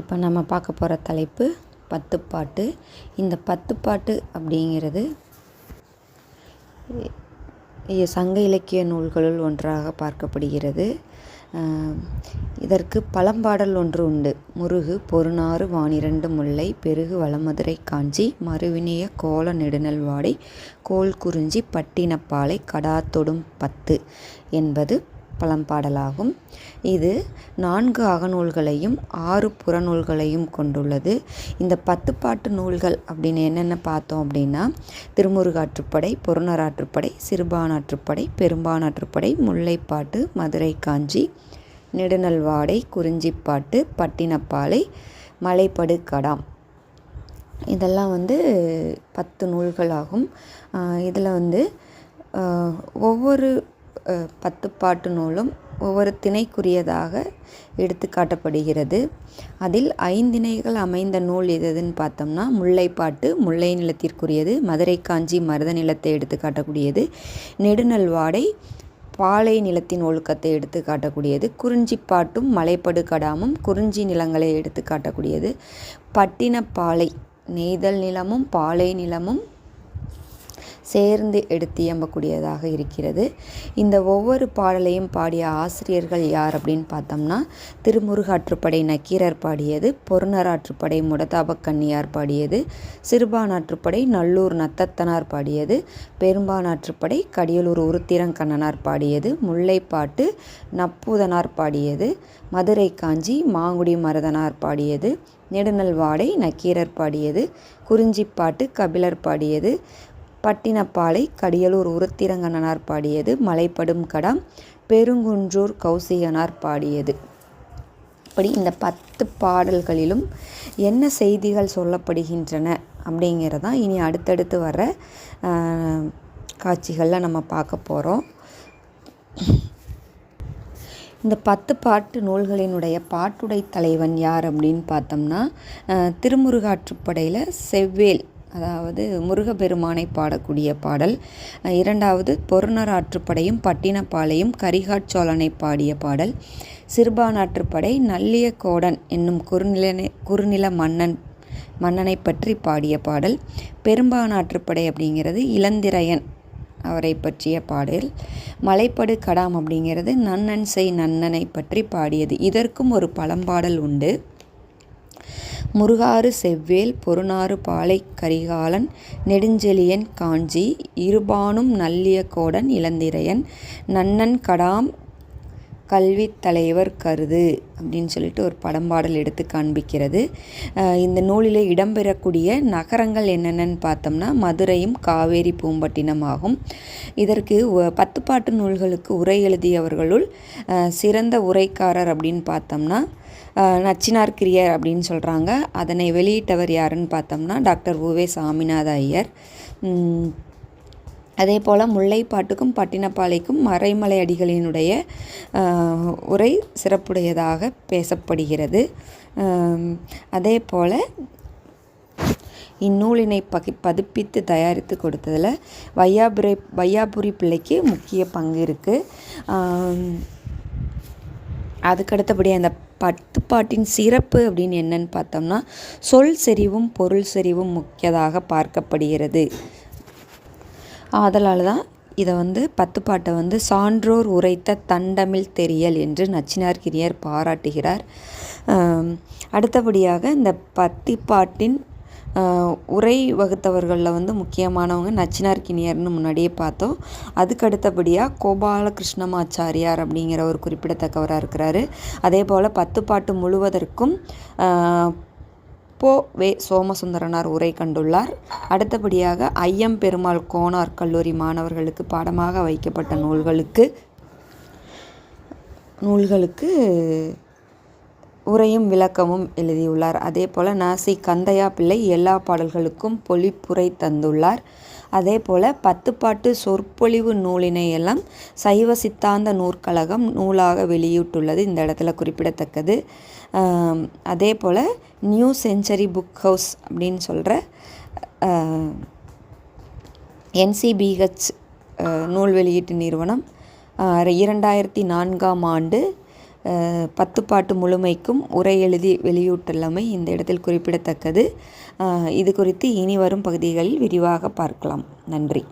இப்போ நம்ம பார்க்க போகிற தலைப்பு பத்துப்பாட்டு இந்த பத்துப்பாட்டு அப்படிங்கிறது சங்க இலக்கிய நூல்களுள் ஒன்றாக பார்க்கப்படுகிறது. இதற்கு பழம்பாடல் ஒன்று உண்டு. முருகு பொருநாறு வானிரண்டு முல்லை பெருகு வளமதுரை காஞ்சி மறுவினிய கோல நெடுநல் வாடை கோல் குறிஞ்சி பட்டினப்பாலை கடாத்தொடும் பத்து என்பது பழம்பாடலாகும் இது நான்கு அகநூல்களையும் ஆறு புறநூல்களையும் கொண்டுள்ளது. இந்த பத்துப்பாட்டு நூல்கள் அப்படின்னு என்னென்ன பார்த்தோம் அப்படின்னா திருமுருகாற்றுப்படை புறநராற்றுப்படை சிறுபானாற்றுப்படை பெரும்பானாற்றுப்படை முல்லைப்பாட்டு மதுரை காஞ்சி நெடுநல்வாடை குறிஞ்சிப்பாட்டு பட்டினப்பாலை மலைப்படு கடாம் இதெல்லாம் வந்து பத்து நூல்களாகும். இதில் வந்து ஒவ்வொரு பத்து பாட்டு நூலும் ஒவ்வொரு திணைக்குரியதாக எடுத்து காட்டப்படுகிறது. அதில் ஐந்திணைகள் அமைந்த நூல் எது எதுன்னு பார்த்தோம்னா முல்லைப்பாட்டு முல்லை நிலத்திற்குரியது மதுரை காஞ்சி மருத நிலத்தை எடுத்து காட்டக்கூடியது நெடுநல்வாடை பாலை நிலத்தின் ஒழுக்கத்தை எடுத்து காட்டக்கூடியது குறிஞ்சிப்பாட்டும் மலைப்படு கடாமும் குறிஞ்சி நிலங்களை எடுத்து காட்டக்கூடியது பட்டினப்பாலை நெய்தல் நிலமும் பாலை நிலமும் சேர்ந்து எடுத்து இயம்பக்கூடியதாக இருக்கிறது. இந்த ஒவ்வொரு பாடலையும் பாடிய ஆசிரியர்கள் யார் அப்படின்னு பார்த்தோம்னா திருமுருகாற்றுப்படை நக்கீரர் பாடியது பொருணராற்றுப்படை முடதாப கன்னியார் பாடியது சிறுபானாற்றுப்படை நல்லூர் நத்தத்தனார் பாடியது பெரும்பானாற்றுப்படை கடியலூர் உருத்திரங்கண்ணனார் பாடியது முல்லைப்பாட்டு நப்பூதனார் பாடியது மதுரை காஞ்சி மாங்குடி மருதனார் பாடியது நெடுநல்வாடை நக்கீரர் பாடியது குறிஞ்சிப்பாட்டு கபிலர் பாடியது பட்டினப்பாலை கடியலூர் உருத்திரங்கண்ணனார் பாடியது மலைப்படும் கடம் பெருங்குன்றூர் கௌசிகனார் பாடியது. இப்படி இந்த பத்து பாடல்களிலும் என்ன செய்திகள் சொல்லப்படுகின்றன அப்படிங்கிறதான் இனி அடுத்தடுத்து வர காட்சிகளில் நம்ம பார்க்க போகிறோம் இந்த பத்து பாட்டு நூல்களினுடைய பாட்டுடை தலைவன் யார் அப்படின்னு பார்த்தோம்னா திருமுருகாற்றுப்படையில் செவ்வேல் அதாவது முருகப்பெருமானை பாடக்கூடிய பாடல். இரண்டாவது இரண்டாவது பொருணராற்றுப்படையும் பட்டினப்பாலையும் கரிகாட்சோழனை பாடிய பாடல். சிறுபானாற்றுப்படை நல்லிய கோடன் என்னும் குறுநில குறுநில மன்னன் மன்னனை பற்றி பாடிய பாடல். பெரும்பானாற்றுப்படை அப்படிங்கிறது இளந்திரையன் அவரை பற்றிய பாடல். மலைப்படு கடாம் அப்படிங்கிறது நன்னன் செய் நன்னனை பற்றி பாடியது. இதற்கும் ஒரு பழம்பாடல் உண்டு. முருகாறு செவ்வேல் பொருநாறு பாலை கரிகாலன் நெடுஞ்செழியன் காஞ்சி இருபானும் நல்லிய கோடன் இளந்திரையன் நன்னன் கடாம் கல்வித் தலைவர் கருது அப்படின்னு சொல்லிட்டு ஒரு படம்பாடல் எடுத்து காண்பிக்கிறது. இந்த நூலிலே இடம்பெறக்கூடிய நகரங்கள் என்னென்னு பார்த்தோம்னா மதுரையும் காவேரி பூம்பட்டினம் ஆகும் இதற்கு பத்து பத்துப்பாட்டு நூல்களுக்கு உரை எழுதியவர்களுள் சிறந்த உரைக்காரர் அப்படின்னு பார்த்தோம்னா நச்சினார் கிரியர் அப்படின்னு சொல்கிறாங்க அதனை வெளியிட்டவர் யாருன்னு பார்த்தோம்னா டாக்டர் உவே சாமிநாத ஐயர். அதே போல் முல்லைப்பாட்டுக்கும் பட்டினப்பாலைக்கும் மறைமலை அடிகளினுடைய உரை சிறப்புடையதாக பேசப்படுகிறது. அதே போல் இந்நூலினை பகி பதிப்பித்து தயாரித்து கொடுத்ததில் வையாபுரி வையாபுரி பிள்ளைக்கு முக்கிய பங்கு இருக்குது அதுக்கடுத்தபடி அந்த பத்துப்பாட்டின் சிறப்பு அப்படின்னு என்னன்னு பார்த்தோம்னா சொல் செறிவும் பொருள் செறிவும் முக்கியதாக பார்க்கப்படுகிறது. ஆதலால் தான் இதை வந்து பத்துப்பாட்டை வந்து சான்றோர் உரைத்த தண்டமிழ் தெரியல் என்று நச்சினார்கிரியர் பாராட்டுகிறார். அடுத்தபடியாக இந்த பத்தி பாட்டின் உரை வகுத்தவர்களில் வந்து முக்கியமானவங்க நச்சினார் கிணியர்னு முன்னாடியே பார்த்தோம். அதுக்கு அடுத்தபடியாக கோபால கிருஷ்ணமாச்சாரியார் அப்படிங்கிற ஒரு குறிப்பிடத்தக்கவராக இருக்கிறாரு. அதே போல் பத்துப்பாட்டு முழுவதற்கும் போ வே சோமசுந்தரனார் உரை கண்டுள்ளார். அடுத்தபடியாக ஐயம் பெருமாள் கோனார் கல்லூரி மாணவர்களுக்கு பாடமாக வைக்கப்பட்ட நூல்களுக்கு நூல்களுக்கு உரையும் விளக்கமும் எழுதியுள்ளார். அதே போல் நாசி கந்தையா பிள்ளை எல்லா பாடல்களுக்கும் பொழிப்புரை தந்துள்ளார். அதே போல் பத்துப்பாட்டு சொற்பொழிவு நூலினை எல்லாம் சைவ சித்தாந்த நூற்கழகம் நூலாக வெளியிட்டுள்ளது. இந்த இடத்துல குறிப்பிடத்தக்கது. அதே போல் நியூ செஞ்சுரி புக் ஹவுஸ் அப்படின்னு சொல்கிற என்சிபிஹெச் நூல் வெளியீட்டு நிறுவனம் இரண்டாயிரத்தி நான்காம் ஆண்டு பத்துப்பாட்டு முழுமைக்கும் உரை எழுதி வெளியிட்டுள்ளமை இந்த இடத்தில் குறிப்பிடத்தக்கது. இது குறித்து இனி வரும் பகுதிகளில் விரிவாக பார்க்கலாம். நன்றி.